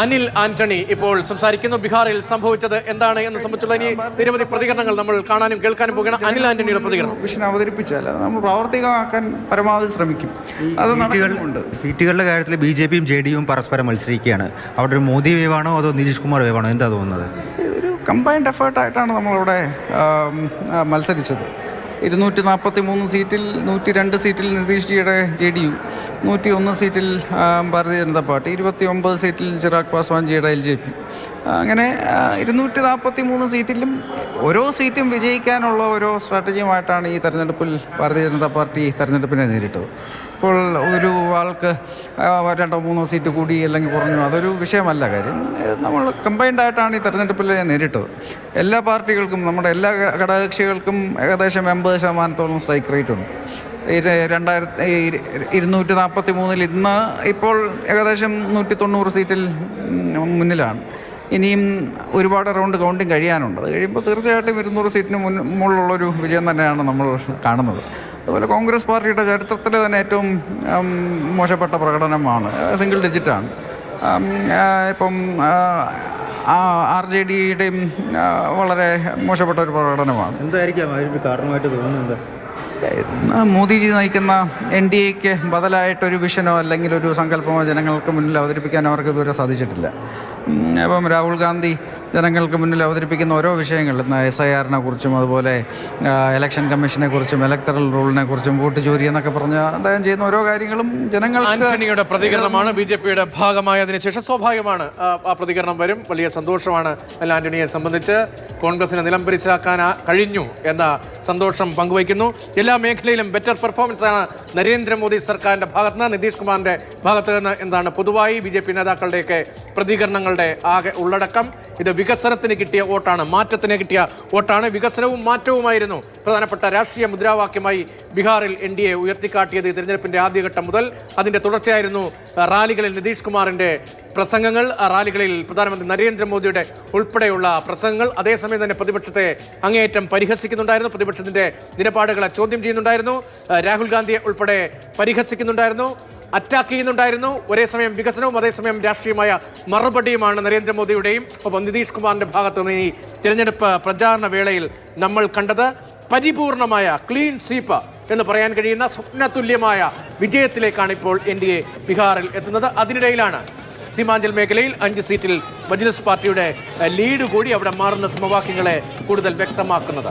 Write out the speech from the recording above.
അനിൽ ആന്റണി ഇപ്പോൾ സംസാരിക്കുന്നു. ബീഹാറിൽ സംഭവിച്ചത് എന്താണ് എന്ന് സംബന്ധിച്ചുള്ള ഇനി നിരവധി പ്രതികരണങ്ങൾ നമ്മൾ കാണാനും കേൾക്കാനും പോകുകയാണ്. അനിൽ ആന്റണിയുടെ പ്രതികരണം. വിഷൻ അവതരിപ്പിച്ചാൽ അത് നമ്മൾ പ്രാവർത്തികമാക്കാൻ പരമാവധി ശ്രമിക്കും. അത് നടക്കുന്നുണ്ട്. സീറ്റുകളുടെ കാര്യത്തിൽ ബി ജെ പിയും ജെ ഡിയും പരസ്പരം മത്സരിക്കുകയാണ്. അവിടെ ഒരു മോദി വേവാണോ അതോ നിതീഷ് കുമാർ വേവാണോ? എന്താ തോന്നുന്നത്? ഇതൊരു കമ്പൈൻഡ് എഫേർട്ടായിട്ടാണ് നമ്മളിവിടെ മത്സരിച്ചത്. ഇരുന്നൂറ്റി നാൽപ്പത്തി മൂന്ന് സീറ്റിൽ നൂറ്റി രണ്ട് സീറ്റിൽ നിതീഷ് ജിയുടെ ജെ ഡി യു നൂറ്റി ഒന്ന് സീറ്റിൽ ഭാരതീയ ജനതാ പാർട്ടി ഇരുപത്തി ഒമ്പത് സീറ്റിൽ ചിറാഗ് പാസ്വാൻ ജിയുടെ എൽ ജെ പി. അങ്ങനെ ഇരുന്നൂറ്റി നാൽപ്പത്തി മൂന്ന് സീറ്റിലും ഓരോ സീറ്റും വിജയിക്കാനുള്ള ഓരോ സ്ട്രാറ്റജിയുമായിട്ടാണ് ഈ തെരഞ്ഞെടുപ്പിൽ ഭാരതീയ ജനതാ പാർട്ടി തെരഞ്ഞെടുപ്പിനെ നേരിട്ടത്. ഇപ്പോൾ ഒരു ആൾക്ക് രണ്ടോ മൂന്നോ സീറ്റ് കൂടി അല്ലെങ്കിൽ കുറഞ്ഞു അതൊരു വിഷയമല്ല കാര്യം. നമ്മൾ കമ്പൈൻഡ് ആയിട്ടാണ് ഈ തെരഞ്ഞെടുപ്പിൽ നേരിട്ടത്. എല്ലാ പാർട്ടികൾക്കും നമ്മുടെ എല്ലാ ഘടകകക്ഷികൾക്കും ഏകദേശം എൺപത് ശതമാനത്തോളം സ്ട്രൈക്ക് റേറ്റ് ഉണ്ട്. രണ്ടായിരത്തി ഇരുന്നൂറ്റി നാൽപ്പത്തി മൂന്നിൽ ഇന്ന് ഇപ്പോൾ ഏകദേശം നൂറ്റി തൊണ്ണൂറ് സീറ്റിൽ മുന്നിലാണ്. ഇനിയും ഒരുപാട് റൗണ്ട് കൗണ്ടിങ് കഴിയാനുണ്ട്. അത് കഴിയുമ്പോൾ തീർച്ചയായിട്ടും ഇരുന്നൂറ് സീറ്റിന് മുൻ മുകളിലുള്ളൊരു വിജയം തന്നെയാണ് നമ്മൾ കാണുന്നത്. അതുപോലെ കോൺഗ്രസ് പാർട്ടിയുടെ ചരിത്രത്തിലെ തന്നെ ഏറ്റവും മോശപ്പെട്ട പ്രകടനമാണ് സിംഗിൾ ഡിജിറ്റാണ്. ഇപ്പം ആർ ജെ ഡിയുടെയും വളരെ മോശപ്പെട്ട ഒരു പ്രകടനമാണ്. എന്തായിരിക്കാം? അതിനൊരു കാരണമായിട്ട് തോന്നുന്നത് മോദിജി നയിക്കുന്ന എൻ ഡി എക്ക് ബദലായിട്ടൊരു വിഷനോ അല്ലെങ്കിൽ ഒരു സങ്കല്പമോ ജനങ്ങൾക്ക് മുന്നിൽ അവതരിപ്പിക്കാൻ അവർക്ക് ഇതുവരെ സാധിച്ചിട്ടില്ല. അപ്പം രാഹുൽ ഗാന്ധി ജനങ്ങൾക്ക് മുന്നിൽ അവതരിപ്പിക്കുന്ന ഓരോ വിഷയങ്ങൾ ഇന്ന് എസ് ഐ ആറിനെ കുറിച്ചും അതുപോലെ ഇലക്ഷൻ കമ്മീഷനെ കുറിച്ചും ഇലക്ടറൽ റൂളിനെ കുറിച്ചും വോട്ട് ചോരി എന്നൊക്കെ പറഞ്ഞ് അദ്ദേഹം ചെയ്യുന്ന ഓരോ കാര്യങ്ങളും ജനങ്ങൾ ആന്റണിയുടെ പ്രതികരണമാണ് ബി ജെ പിയുടെ ഭാഗമായ ശേഷം സ്വാഭാവികമാണ് ആ, പ്രതികരണം വരും. വലിയ സന്തോഷമാണ് അല്ല ആന്റണിയെ സംബന്ധിച്ച് കോൺഗ്രസിനെ നിലംപരിച്ചാക്കാൻ കഴിഞ്ഞു എന്ന സന്തോഷം പങ്കുവയ്ക്കുന്നു. എല്ലാ മേഖലയിലും ബെറ്റർ പെർഫോമൻസ് ആണ് നരേന്ദ്രമോദി സർക്കാരിന്റെ ഭാഗത്ത് നിന്ന് നിതീഷ് കുമാറിന്റെ ഭാഗത്ത് നിന്ന്. എന്താണ് പൊതുവായി ബി ജെ പി നേതാക്കളുടെയൊക്കെ പ്രതികരണങ്ങളുടെ ആകെ ഉള്ളടക്കം. ഇത് വികസനത്തിന് കിട്ടിയ വോട്ടാണ് മാറ്റത്തിന് കിട്ടിയ വോട്ടാണ്. വികസനവും മാറ്റവുമായിരുന്നു പ്രധാനപ്പെട്ട രാഷ്ട്രീയ മുദ്രാവാക്യമായി ബീഹാറിൽ എൻ ഡി എ ഉയർത്തിക്കാട്ടിയത് തെരഞ്ഞെടുപ്പിന്റെ ആദ്യഘട്ടം മുതൽ. അതിന്റെ തുടർച്ചയായിരുന്നു റാലികളിൽ നിതീഷ് കുമാറിന്റെ പ്രസംഗങ്ങൾ. റാലികളിൽ പ്രധാനമന്ത്രി നരേന്ദ്രമോദിയുടെ ഉൾപ്പെടെയുള്ള പ്രസംഗങ്ങൾ. അതേസമയം തന്നെ പ്രതിപക്ഷത്തെ അങ്ങേയറ്റം പരിഹസിക്കുന്നുണ്ടായിരുന്നു. പ്രതിപക്ഷത്തിന്റെ നിലപാടുകളെ ചോദ്യം ചെയ്യുന്നുണ്ടായിരുന്നു. രാഹുൽ ഗാന്ധിയെ ഉൾപ്പെടെ പരിഹസിക്കുന്നുണ്ടായിരുന്നു. അറ്റാക്ക് ചെയ്യുന്നുണ്ടായിരുന്നു. ഒരേ സമയം വികസനവും അതേസമയം രാഷ്ട്രീയമായ മറുപടിയുമാണ് നരേന്ദ്രമോദിയുടെയും. ഒപ്പം നിതീഷ് കുമാറിന്റെ ഭാഗത്തു നിന്ന് ഈ തിരഞ്ഞെടുപ്പ് പ്രചാരണ വേളയിൽ നമ്മൾ കണ്ടത് പരിപൂർണമായ ക്ലീൻ സ്വീപ്പ് എന്ന് പറയാൻ കഴിയുന്ന സ്വപ്നതുല്യമായ വിജയത്തിലേക്കാണ് ഇപ്പോൾ എൻ ഡി എ ബീഹാറിൽ എത്തുന്നത്. അതിനിടയിലാണ് സീമാഞ്ചൽ മേഖലയിൽ അഞ്ച് സീറ്റിൽ മജ്ലിസ് പാർട്ടിയുടെ ലീഡ് കൂടി അവിടെ മാറുന്ന സമവാക്യങ്ങളെ കൂടുതൽ വ്യക്തമാക്കുന്നത്.